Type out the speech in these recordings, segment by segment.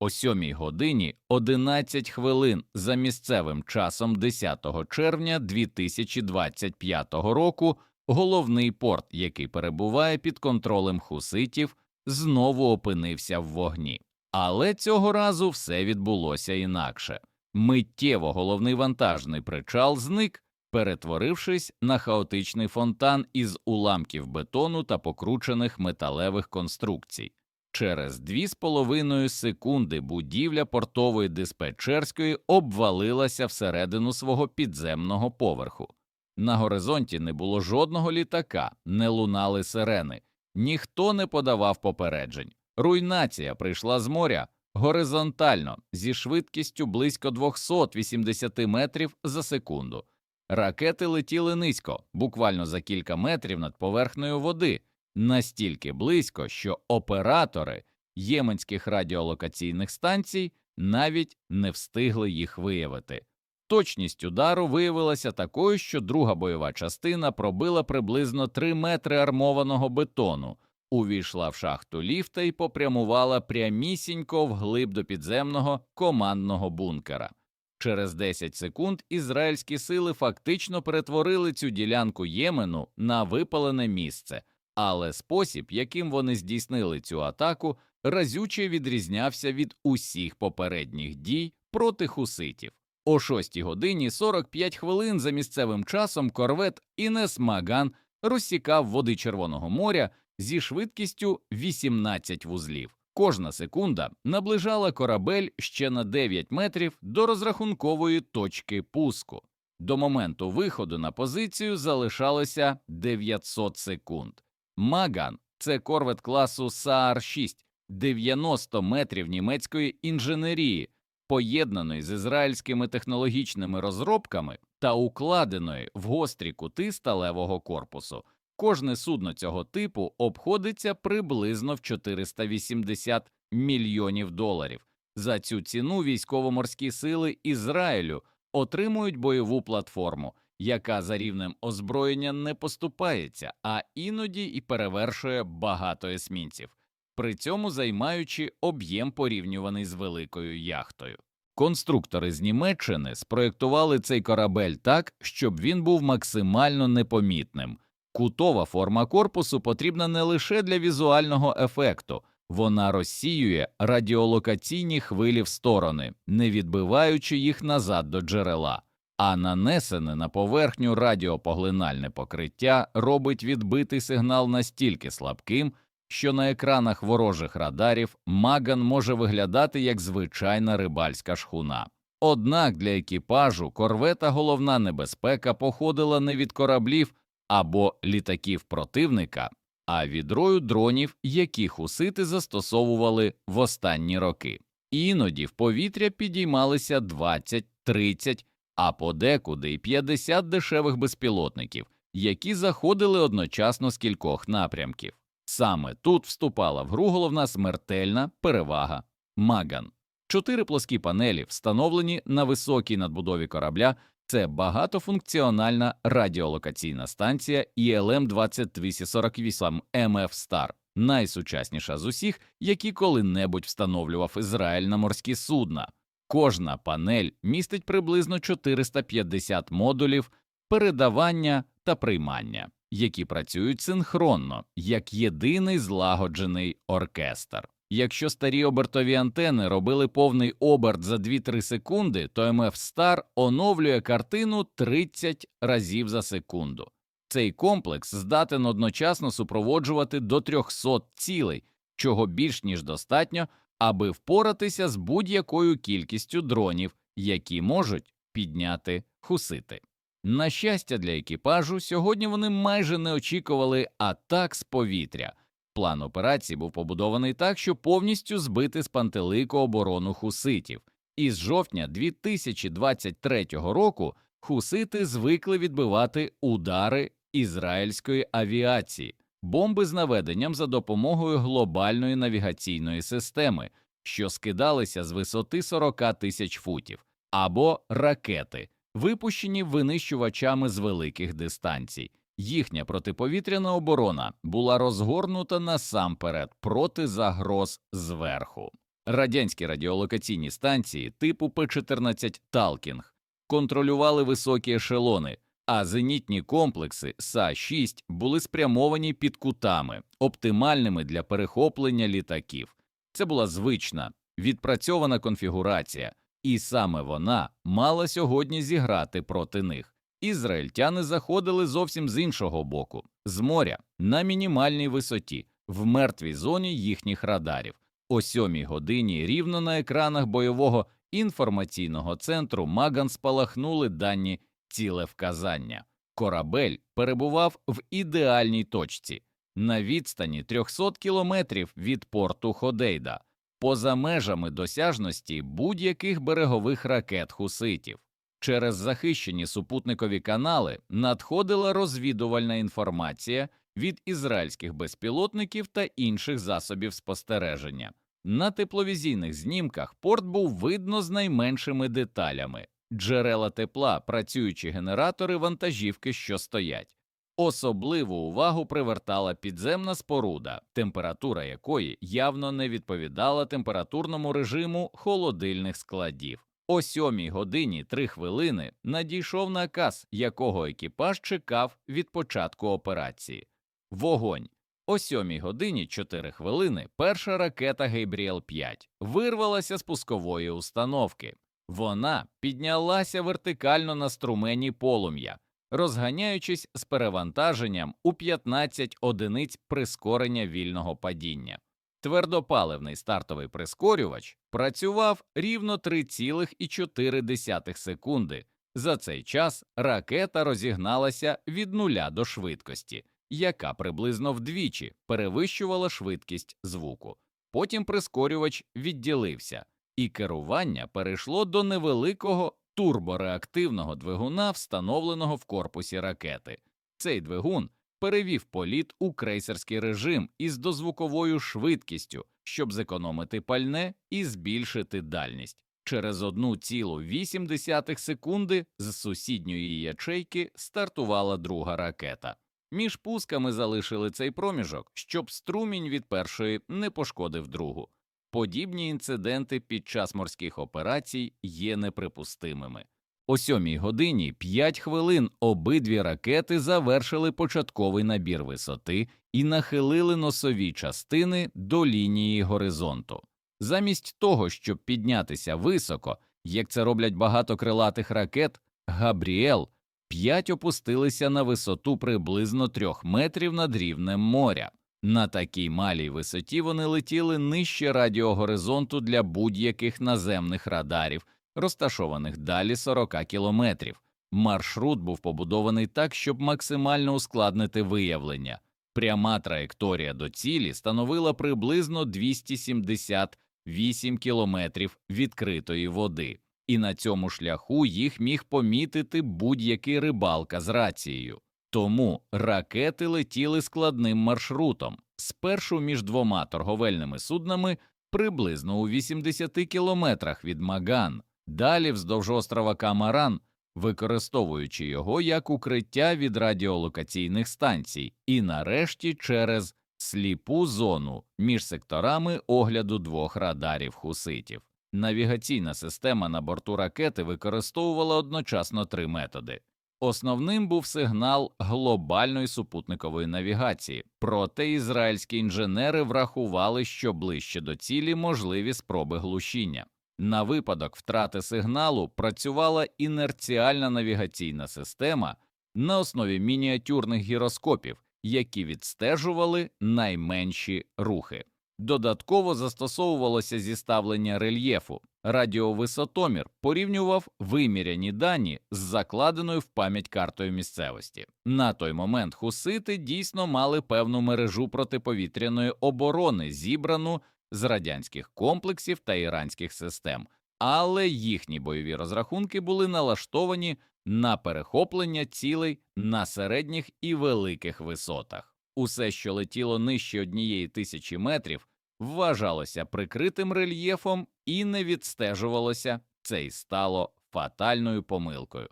О 7 годині 11 хвилин за місцевим часом 10 червня 2025 року головний порт, який перебуває під контролем хуситів, знову опинився в вогні. Але цього разу все відбулося інакше. Миттєво головний вантажний причал зник, перетворившись на хаотичний фонтан із уламків бетону та покручених металевих конструкцій. Через дві з половиною секунди будівля портової диспетчерської обвалилася всередину свого підземного поверху. На горизонті не було жодного літака, не лунали сирени, ніхто не подавав попереджень. Руйнація прийшла з моря горизонтально зі швидкістю близько 280 метрів за секунду. Ракети летіли низько, буквально за кілька метрів над поверхнею води, настільки близько, що оператори єменських радіолокаційних станцій навіть не встигли їх виявити. Точність удару виявилася такою, що друга бойова частина пробила приблизно 3 метри армованого бетону, увійшла в шахту ліфта і попрямувала прямісінько вглиб до підземного командного бункера. Через 10 секунд ізраїльські сили фактично перетворили цю ділянку Ємену на випалене місце, але спосіб, яким вони здійснили цю атаку, разюче відрізнявся від усіх попередніх дій проти хуситів. О 6 годині 45 хвилин за місцевим часом корвет Інес Маган розсікав води Червоного моря зі швидкістю 18 вузлів. Кожна секунда наближала корабель ще на 9 метрів до розрахункової точки пуску. До моменту виходу на позицію залишалося 900 секунд. Маган це корвет класу Саар 6 90 метрів німецької інженерії, поєднаної з ізраїльськими технологічними розробками та укладеної в гострі кути сталевого корпусу. Кожне судно цього типу обходиться приблизно в 480 мільйонів доларів. За цю ціну військово-морські сили Ізраїлю отримують бойову платформу, яка за рівнем озброєння не поступається, а іноді і перевершує багато есмінців, при цьому займаючи об'єм порівнюваний з великою яхтою. Конструктори з Німеччини спроєктували цей корабель так, щоб він був максимально непомітним. Кутова форма корпусу потрібна не лише для візуального ефекту, вона розсіює радіолокаційні хвилі в сторони, не відбиваючи їх назад до джерела, а нанесене на поверхню радіопоглинальне покриття робить відбитий сигнал настільки слабким, що на екранах ворожих радарів Маган може виглядати як звичайна рибальська шхуна. Однак для екіпажу корвета головна небезпека походила не від кораблів або літаків противника, а від рою дронів, які хусити застосовували в останні роки. Іноді в повітря підіймалися 20, 30, а подекуди й 50 дешевих безпілотників, які заходили одночасно з кількох напрямків. Саме тут вступала в гру головна смертельна перевага Маган. Чотири плоскі панелі, встановлені на високій надбудові корабля, це багатофункціональна радіолокаційна станція ILM 2248 MF Star, найсучасніша з усіх, які коли-небудь встановлював Ізраїль на морські судна. Кожна панель містить приблизно 450 модулів передавання та приймання, які працюють синхронно як єдиний злагоджений оркестр. Якщо старі обертові антени робили повний оберт за 2-3 секунди, то MF Star оновлює картину 30 разів за секунду. Цей комплекс здатен одночасно супроводжувати до 300 цілей, чого більш ніж достатньо, аби впоратися з будь-якою кількістю дронів, які можуть підняти хусити. На щастя для екіпажу, сьогодні вони майже не очікували атак з повітря. План операції був побудований так, щоб повністю збити з пантелику оборону хуситів. Із жовтня 2023 року хусити звикли відбивати удари ізраїльської авіації, бомби з наведенням за допомогою глобальної навігаційної системи, що скидалися з висоти 40 тисяч футів, або ракети, випущені винищувачами з великих дистанцій. Їхня протиповітряна оборона була розгорнута насамперед проти загроз зверху. Радянські радіолокаційні станції типу П-14 Талкінг контролювали високі ешелони, а зенітні комплекси СА-6 були спрямовані під кутами, оптимальними для перехоплення літаків. Це була звична, відпрацьована конфігурація, і саме вона мала сьогодні зіграти проти них. Ізраїльтяни заходили зовсім з іншого боку, з моря, на мінімальній висоті, в мертвій зоні їхніх радарів. О сьомій годині рівно на екранах бойового інформаційного центру Маган спалахнули дані цілевказання. Корабель перебував в ідеальній точці на відстані 300 кілометрів від порту Ходейда, поза межами досяжності будь-яких берегових ракет хуситів. Через захищені супутникові канали надходила розвідувальна інформація від ізраїльських безпілотників та інших засобів спостереження. На тепловізійних знімках порт був видно з найменшими деталями джерела тепла, працюючі генератори вантажівки, що стоять. Особливу увагу привертала підземна споруда, температура якої явно не відповідала температурному режиму холодильних складів. О сьомій годині три хвилини надійшов наказ, якого екіпаж чекав від початку операції. Вогонь. О сьомій годині 4 хвилини перша ракета Гейбріел 5 вирвалася з пускової установки. Вона піднялася вертикально на струмені полум'я, розганяючись з перевантаженням у 15 одиниць прискорення вільного падіння. Твердопаливний стартовий прискорювач працював рівно 3,4 секунди. За цей час ракета розігналася від нуля до швидкості, яка приблизно вдвічі перевищувала швидкість звуку. Потім прискорювач відділився, і керування перейшло до невеликого турбореактивного двигуна, встановленого в корпусі ракети. Цей двигун перевів політ у крейсерський режим із дозвуковою швидкістю, щоб зекономити пальне і збільшити дальність. Через 1,8 секунди з сусідньої ячейки стартувала друга ракета. Між пусками залишили цей проміжок, щоб струмінь від першої не пошкодив другу. Подібні інциденти під час морських операцій є неприпустимими. О сьомій годині 5 хвилин обидві ракети завершили початковий набір висоти і нахилили носові частини до лінії горизонту. Замість того, щоб піднятися високо, як це роблять багато крилатих ракет, Габріел 5 опустилися на висоту приблизно 3 метрів над рівнем моря. На такій малій висоті вони летіли нижче радіогоризонту для будь-яких наземних радарів, розташованих далі 40 кілометрів. Маршрут був побудований так, щоб максимально ускладнити виявлення. Пряма траєкторія до цілі становила приблизно 278 кілометрів відкритої води, і на цьому шляху їх міг помітити будь-який рибалка з рацією. Тому ракети летіли складним маршрутом спершу між двома торговельними суднами приблизно у 80 кілометрах від Маган, далі вздовж острова Камаран, використовуючи його як укриття від радіолокаційних станцій, і нарешті через сліпу зону між секторами огляду двох радарів хуситів. Навігаційна система на борту ракети використовувала одночасно три методи. Основним був сигнал глобальної супутникової навігації, проте ізраїльські інженери врахували, що ближче до цілі можливі спроби глушіння. На випадок втрати сигналу працювала інерціальна навігаційна система на основі мініатюрних гіроскопів, які відстежували найменші рухи. Додатково застосовувалося зіставлення рельєфу. Радіовисотомір порівнював виміряні дані з закладеною в пам'ять картою місцевості. На той момент хусити дійсно мали певну мережу протиповітряної оборони, зібрану з радянських комплексів та іранських систем, але їхні бойові розрахунки були налаштовані на перехоплення цілей на середніх і великих висотах. Усе, що летіло нижче однієї тисячі метрів, вважалося прикритим рельєфом і не відстежувалося, це й стало фатальною помилкою.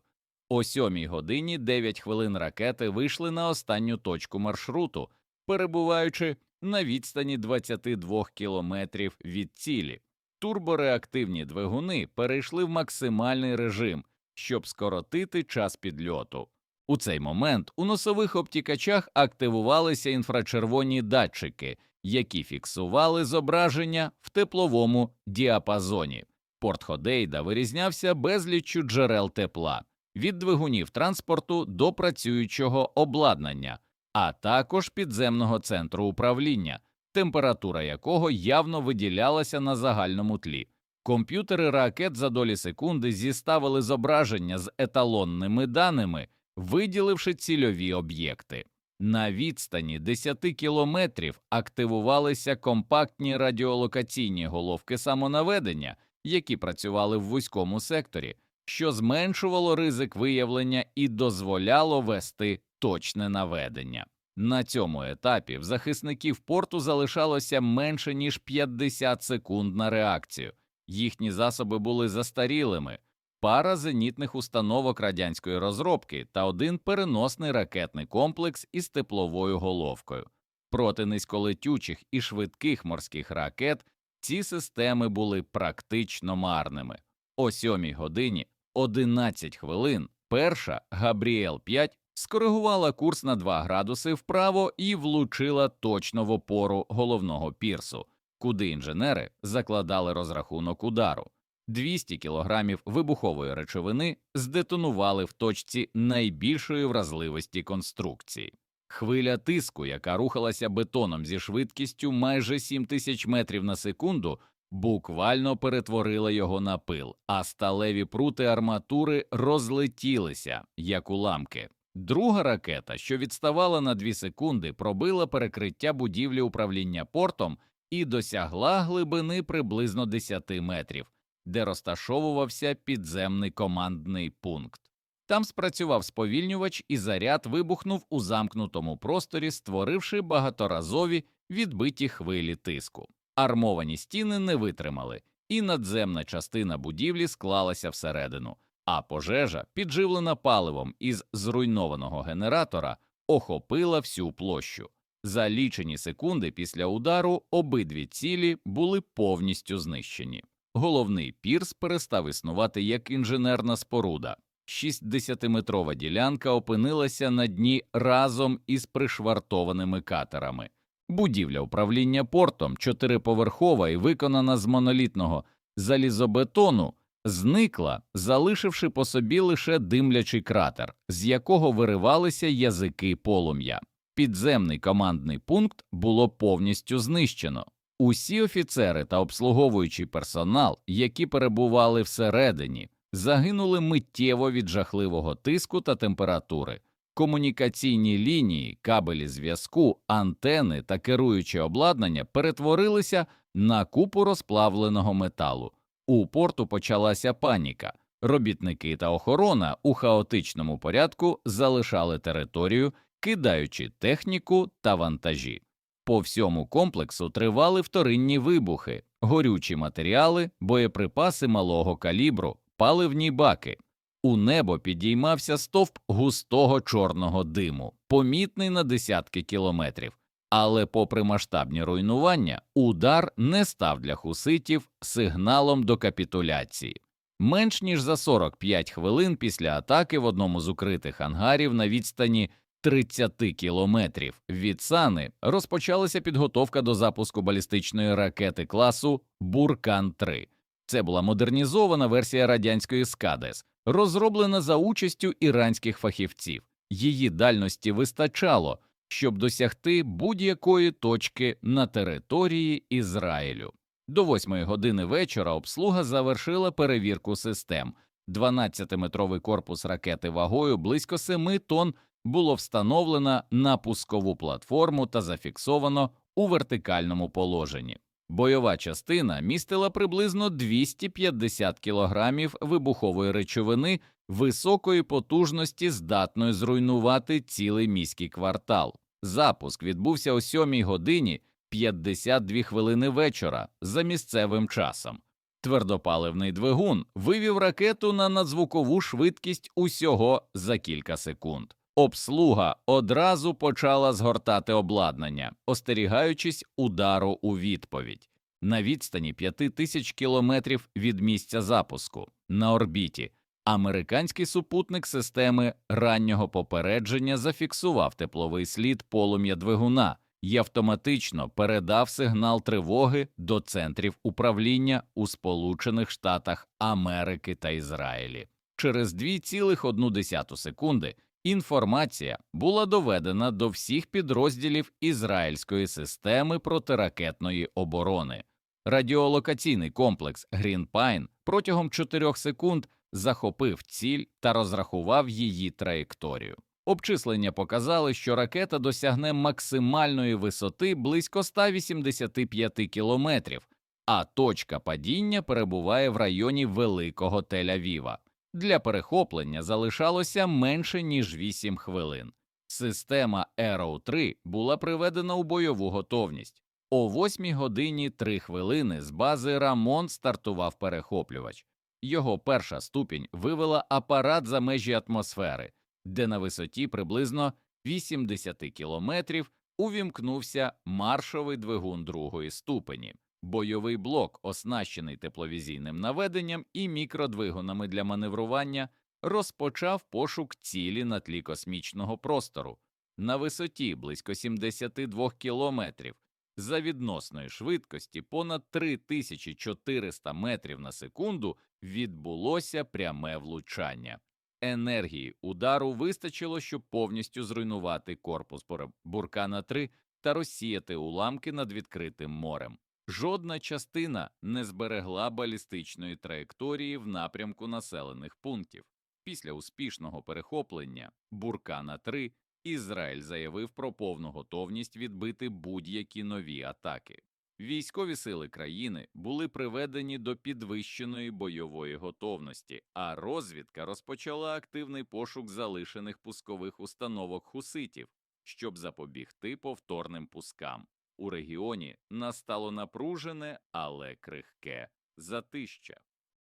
О сьомій годині 9 хвилин ракети вийшли на останню точку маршруту, перебуваючи на відстані 22 кілометрів від цілі. Турбореактивні двигуни перейшли в максимальний режим, щоб скоротити час підльоту. У цей момент у носових обтікачах активувалися інфрачервоні датчики, які фіксували зображення в тепловому діапазоні. Порт Ходейда вирізнявся безліччю джерел тепла від двигунів транспорту до працюючого обладнання, а також підземного центру управління, температура якого явно виділялася на загальному тлі. Комп'ютери ракет за долі секунди зіставили зображення з еталонними даними, виділивши цільові об'єкти. На відстані 10 кілометрів активувалися компактні радіолокаційні головки самонаведення, які працювали в вузькому секторі, що зменшувало ризик виявлення і дозволяло вести точне наведення. На цьому етапі в захисників порту залишалося менше ніж 50 секунд на реакцію. Їхні засоби були застарілими, пара зенітних установок радянської розробки та один переносний ракетний комплекс із тепловою головкою. Проти низьколетючих і швидких морських ракет ці системи були практично марними. О сьомій годині 11 хвилин перша Габріел 5 скоригувала курс на 2 градуси вправо і влучила точно в опору головного пірсу, куди інженери закладали розрахунок удару. 200 кілограмів вибухової речовини здетонували в точці найбільшої вразливості конструкції. Хвиля тиску, яка рухалася бетоном зі швидкістю майже 7 тисяч метрів на секунду, буквально перетворила його на пил, а сталеві прути арматури розлетілися, як уламки. Друга ракета, що відставала на 2 секунди, пробила перекриття будівлі управління портом і досягла глибини приблизно 10 метрів, де розташовувався підземний командний пункт. Там спрацював сповільнювач, і заряд вибухнув у замкнутому просторі, створивши багаторазові відбиті хвилі тиску. Армовані стіни не витримали, і надземна частина будівлі склалася всередину, а пожежа, підживлена паливом із зруйнованого генератора, охопила всю площу. За лічені секунди після удару обидві цілі були повністю знищені. Головний пірс перестав існувати як інженерна споруда. 60-метрова ділянка опинилася на дні разом із пришвартованими катерами. Будівля управління портом, чотириповерхова і виконана з монолітного залізобетону, зникла, залишивши по собі лише димлячий кратер, з якого виривалися язики полум'я. Підземний командний пункт було повністю знищено. Усі офіцери та обслуговуючий персонал, які перебували всередині, загинули миттєво від жахливого тиску та температури. Комунікаційні лінії, кабелі зв'язку, антени та керуюче обладнання перетворилися на купу розплавленого металу. У порту почалася паніка. Робітники та охорона у хаотичному порядку залишали територію, кидаючи техніку та вантажі. По всьому комплексу тривали вторинні вибухи, горючі матеріали, боєприпаси малого калібру, паливні баки. У небо підіймався стовп густого чорного диму, помітний на десятки кілометрів. Але, попри масштабні руйнування, удар не став для хуситів сигналом до капітуляції. Менш ніж за 45 хвилин після атаки в одному з укритих ангарів на відстані 30 кілометрів від Сани розпочалася підготовка до запуску балістичної ракети класу Буркан-3. Це була модернізована версія радянської Скадес, розроблена за участю іранських фахівців. Її дальності вистачало, щоб досягти будь-якої точки на території Ізраїлю. До восьмої години вечора обслуга завершила перевірку систем. 12-метровий корпус ракети вагою близько 7 тонн було встановлено на пускову платформу та зафіксовано у вертикальному положенні. Бойова частина містила приблизно 250 кілограмів вибухової речовини високої потужності, здатної зруйнувати цілий міський квартал. Запуск відбувся о 7 годині 52 хвилини вечора за місцевим часом. Твердопаливний двигун вивів ракету на надзвукову швидкість усього за кілька секунд. Обслуга одразу почала згортати обладнання, остерігаючись удару у відповідь. на відстані 5 тисяч кілометрів від місця запуску на орбіті. Американський супутник системи раннього попередження зафіксував тепловий слід полум'я двигуна і автоматично передав сигнал тривоги до центрів управління у Сполучених Штатах Америки та Ізраїлі. Через 2,1 секунди інформація була доведена до всіх підрозділів ізраїльської системи протиракетної оборони. Радіолокаційний комплекс Грінпайн протягом 4 секунд захопив ціль та розрахував її траєкторію. Обчислення показали, що ракета досягне максимальної висоти близько 185 кілометрів, а точка падіння перебуває в районі Великого Тель-Авіва. Для перехоплення залишалося менше ніж 8 хвилин. Система Arrow 3 була приведена у бойову готовність. О 8 годині 3 хвилини з бази Рамон стартував перехоплювач. Його перша ступінь вивела апарат за межі атмосфери, де на висоті приблизно 80 кілометрів увімкнувся маршовий двигун другої ступені. Бойовий блок, оснащений тепловізійним наведенням і мікродвигунами для маневрування, розпочав пошук цілі на тлі космічного простору на висоті близько 72 кілометрів за відносної швидкості понад 3400 метрів на секунду відбулося пряме влучання. Енергії удару вистачило, щоб повністю зруйнувати корпус Буркана 3 та розсіяти уламки над відкритим морем. Жодна частина не зберегла балістичної траєкторії в напрямку населених пунктів. Після успішного перехоплення Буркана 3 Ізраїль заявив про повну готовність відбити будь-які нові атаки. Військові сили країни були приведені до підвищеної бойової готовності, а розвідка розпочала активний пошук залишених пускових установок хуситів, щоб запобігти повторним пускам. У регіоні настало напружене, але крихке затища.